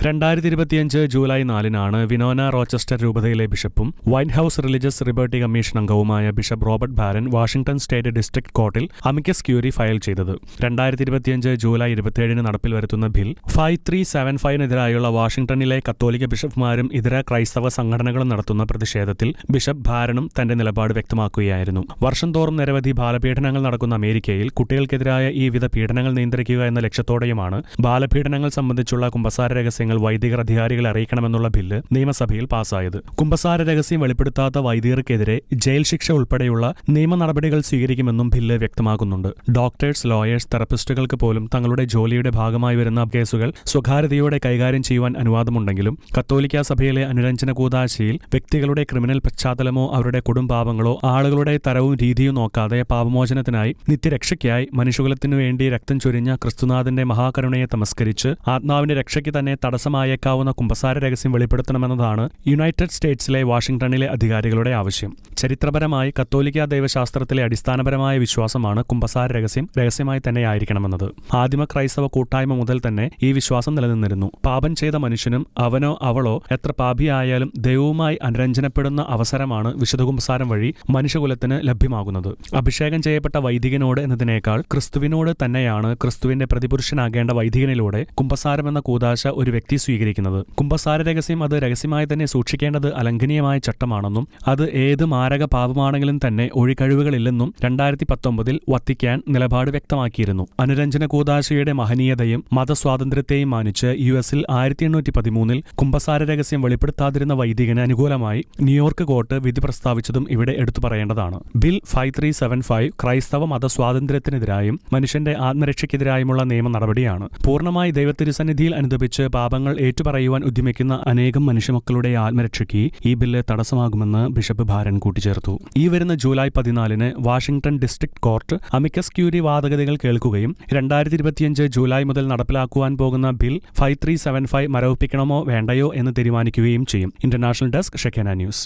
രണ്ടായിരത്തി ഇരുപത്തിയഞ്ച് ജൂലൈ നാലിനാണ് വിനോന റോച്ചസ്റ്റർ രൂപതയിലെ ബിഷപ്പും White House religious liberty commission അംഗവുമായ bishop Robert Barron Washington state district കോർട്ടിൽ അമിക്കസ് ക്യൂരി ഫയൽ ചെയ്തത്. രണ്ടായിരത്തി ഇരുപത്തിയഞ്ച് ജൂലൈ ഇരുപത്തിയേഴിന് നടപ്പിൽ വരുത്തുന്ന ബിൽ ഫൈവ് ത്രീ സെവൻ ഫൈവിനെതിരായുള്ള വാഷിംഗ്ടണിലെ കത്തോലിക്ക ബിഷപ്പുമാരും ഇതര ക്രൈസ്തവ സംഘടനകളും നടത്തുന്ന പ്രതിഷേധത്തിൽ ബിഷപ്പ് ഭാരനും തന്റെ നിലപാട് വ്യക്തമാക്കുകയായിരുന്നു. വർഷം തോറും നിരവധി ബാലപീഡനങ്ങൾ നടക്കുന്ന അമേരിക്കയിൽ കുട്ടികൾക്കെതിരായ ഈ വിധ പീഡനങ്ങൾ നിയന്ത്രിക്കുക എന്ന ലക്ഷ്യത്തോടെയുമാണ് ബാലപീഡനങ്ങൾ സംബന്ധിച്ചുള്ള കുമ്പസാര രഹസ്യങ്ങൾ വൈദികർ അധികാരികളെ അറിയിക്കണമെന്നുള്ള ബില്ല് നിയമസഭയിൽ പാസായത് കുമ്പസാര രഹസ്യം വെളിപ്പെടുത്താത്ത വൈദികർക്കെതിരെ ജയിൽ ശിക്ഷ ഉൾപ്പെടെയുള്ള നിയമ നടപടികൾ സ്വീകരിക്കുമെന്നും ബില്ല് വ്യക്തമാക്കുന്നുണ്ട്. ഡോക്ടേഴ്സ് ലോയേഴ്സ് തെറപ്പിസ്റ്റുകൾക്ക് പോലും തങ്ങളുടെ ജോലിയുടെ ഭാഗമായി വരുന്ന കേസുകൾ സ്വകാര്യതയോടെ കൈകാര്യം ചെയ്യുവാൻ അനുവാദമുണ്ടെങ്കിലും കത്തോലിക്ക സഭയിലെ അനുരഞ്ജന കൂതാശയിൽ വ്യക്തികളുടെ ക്രിമിനൽ പശ്ചാത്തലമോ അവരുടെ കുടുംബാവങ്ങളോ ആളുകളുടെ തരവും രീതിയും നോക്കാതെ പാപമോചനത്തിനായി നിത്യരക്ഷയ്ക്കായി മനുഷ്യകുലത്തിനു വേണ്ടി രക്തം ചൊരിഞ്ഞ ക്രിസ്തുനാഥന്റെ മഹാകരുണയെ തമസ്കരിച്ച് ആത്മാവിന്റെ രക്ഷയ്ക്ക് തന്നെ തടസ്സമായേക്കാവുന്ന കുമ്പസാര രഹസ്യം വെളിപ്പെടുത്തണമെന്നതാണ് യുണൈറ്റഡ് സ്റ്റേറ്റ്സിലെ വാഷിംഗ്ടണിലെ അധികാരികളുടെ ആവശ്യം. ചരിത്രപരമായി കത്തോലിക്ക ദൈവശാസ്ത്രത്തിലെ അടിസ്ഥാനപരമായ വിശ്വാസമാണ് കുമ്പസാര രഹസ്യം രഹസ്യമായി തന്നെ ആയിരിക്കണമെന്നത് ആദിമ ക്രൈസ്തവ കൂട്ടായ്മ മുതൽ തന്നെ ഈ വിശ്വാസം നിലനിന്നിരുന്നു. പാപം ചെയ്ത മനുഷ്യനും അവനോ അവളോ എത്ര പാപിയായാലും ദൈവവുമായി അനുരഞ്ജനപ്പെടുന്ന അവസരമാണ് വിശുദ്ധ കുമ്പസാരം വഴി മനുഷ്യകുലത്തിന് ലഭ്യമാകുന്നത്. അഭിഷേകം ചെയ്യപ്പെട്ട വൈദികനോട് എന്നതിനേക്കാൾ ക്രിസ്തുവിനോട് തന്നെയാണ് ക്രിസ്തുവിന്റെ പ്രതിപുരുഷനാകേണ്ട വൈദികനിലൂടെ കുമ്പസാരം എന്ന കൂതാശ ഒരു വ്യക്തി സ്വീകരിക്കുന്നത്. കുംഭസാര രഹസ്യം അത് രഹസ്യമായി തന്നെ സൂക്ഷിക്കേണ്ടത് അലംഘനീയമായ ചട്ടമാണെന്നും അത് ഏത് മാരക പാപമാണെങ്കിലും തന്നെ ഒഴികഴിവുകളില്ലെന്നും രണ്ടായിരത്തി പത്തൊമ്പതിൽ വത്തിക്കാൻ നിലപാട് വ്യക്തമാക്കിയിരുന്നു. അനുരഞ്ജന കൂതാശയുടെ മഹനീയതയും മതസ്വാതന്ത്ര്യത്തെയും മാനിച്ച് യു എസിൽ ആയിരത്തി എണ്ണൂറ്റി പതിമൂന്നിൽ കുംഭസാര രഹസ്യം വെളിപ്പെടുത്താതിരുന്ന വൈദികന് അനുകൂലമായി ന്യൂയോർക്ക് കോർട്ട് വിധി പ്രസ്താവിച്ചതും ഇവിടെ എടുത്തു പറയേണ്ടതാണ്. Bill five three seven five ക്രൈസ്തവ മതസ്വാതന്ത്ര്യത്തിനെതിരായും മനുഷ്യന്റെ ആത്മരക്ഷയ്ക്കെതിരായുമുള്ള നിയമ നടപടിയാണ്. പൂർണമായി ദൈവത്തിരുസന്നിധിയിൽ അനുദപിച്ച് പാപങ്ങൾ ഏറ്റുപറയുവാൻ ഉദ്യമിക്കുന്ന അനേകം മനുഷ്യമക്കളുടെ ആത്മരക്ഷയ്ക്ക് ഈ ബില്ല് തടസ്സമാകുമെന്ന് ബിഷപ്പ് ഭാരൻ കൂട്ടിച്ചേർത്തു. ഈ വരുന്ന ജൂലൈ പതിനാലിന് Washington district court amicus curiae വാദഗതികൾ കേൾക്കുകയും രണ്ടായിരത്തി ഇരുപത്തിയഞ്ച് ജൂലൈ മുതൽ നടപ്പിലാക്കുവാൻ പോകുന്ന bill five three seven five മരവിപ്പിക്കണമോ വേണ്ടയോ എന്ന് തീരുമാനിക്കുകയും ചെയ്യും. International desk Shekinah news.